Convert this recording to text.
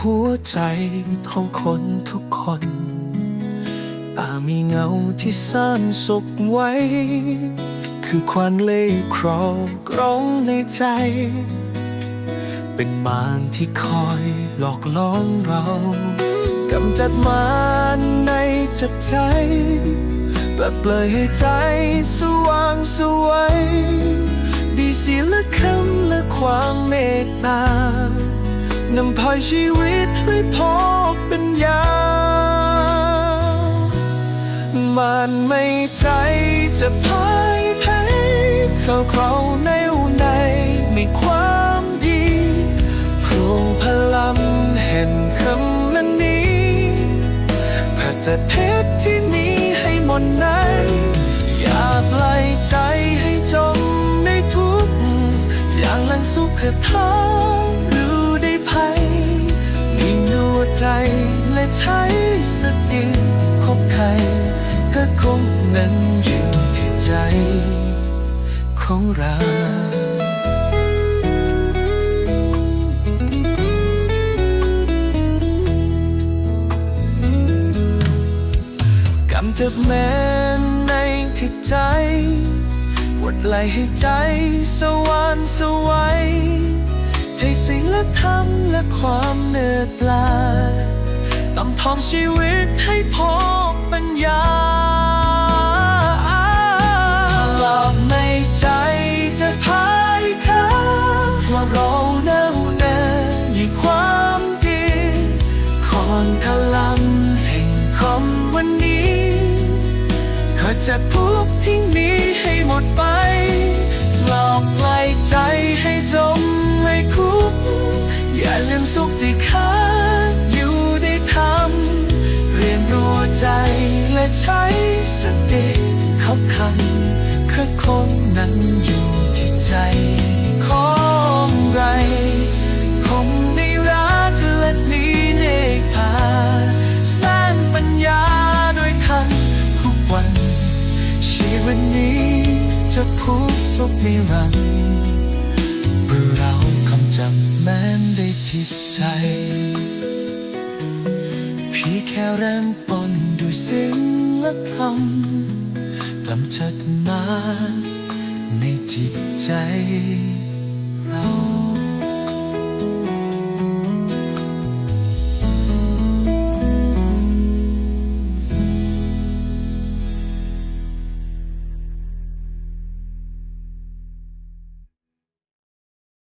หัวใจของคนทุกคนต่ามีเงาที่ซ่อนสุขไว้ คือควันเล่ครอบกรองในใจ เป็นมารที่คอยหลอกล่อเรากำจัดมารในจิตใจแบบเปลยให้ใจสว่างสวย ดีศีละคำและความเมตตา นำพาชีวิตให้พบเป็นยา มันไม่ใจจะพ่ายแพ้เขาเขาแน่วในในความดีพรวงพลังแห่งคำนั้นนี้พระจะเพชรที่นี้ให้หมดในอย่าปล่อยใจให้จมในทุกข์อย่างลังสุขทาง ใช้สติคบใครก็คงนั้นอยู่ที่ใจของเรากำจับแม้นในที่ใจปวดไหลให้ใจสว่านสวัยไทยศีลธรรมและความเนือปลา ยตำทอมชีวิตให้พบปัญญาหลอกในใจจะพายค้าเพราเราแน่วแน่ในความดีคอนพลังแห่งคำวันนี้ขจัดทุกข์ที่มีให้หมดไปหลอกปล่ใจให้จมในคุก อย่าลืมสุขที่ ใจและใช้สติเขาคันคือคงนั้นอยู่ที่ใจของไรคงได้รักและมีเนกพาสร้างปัญญาโดยทันทุกวัน ชีวิตนี้จะพูดสุขนิรันดร์เพื่อเราคำจำแม้นได้จิตใจ ค่เริ่มต้นด้วยสิ่งและคำกำจัดมาในจิตใจเรา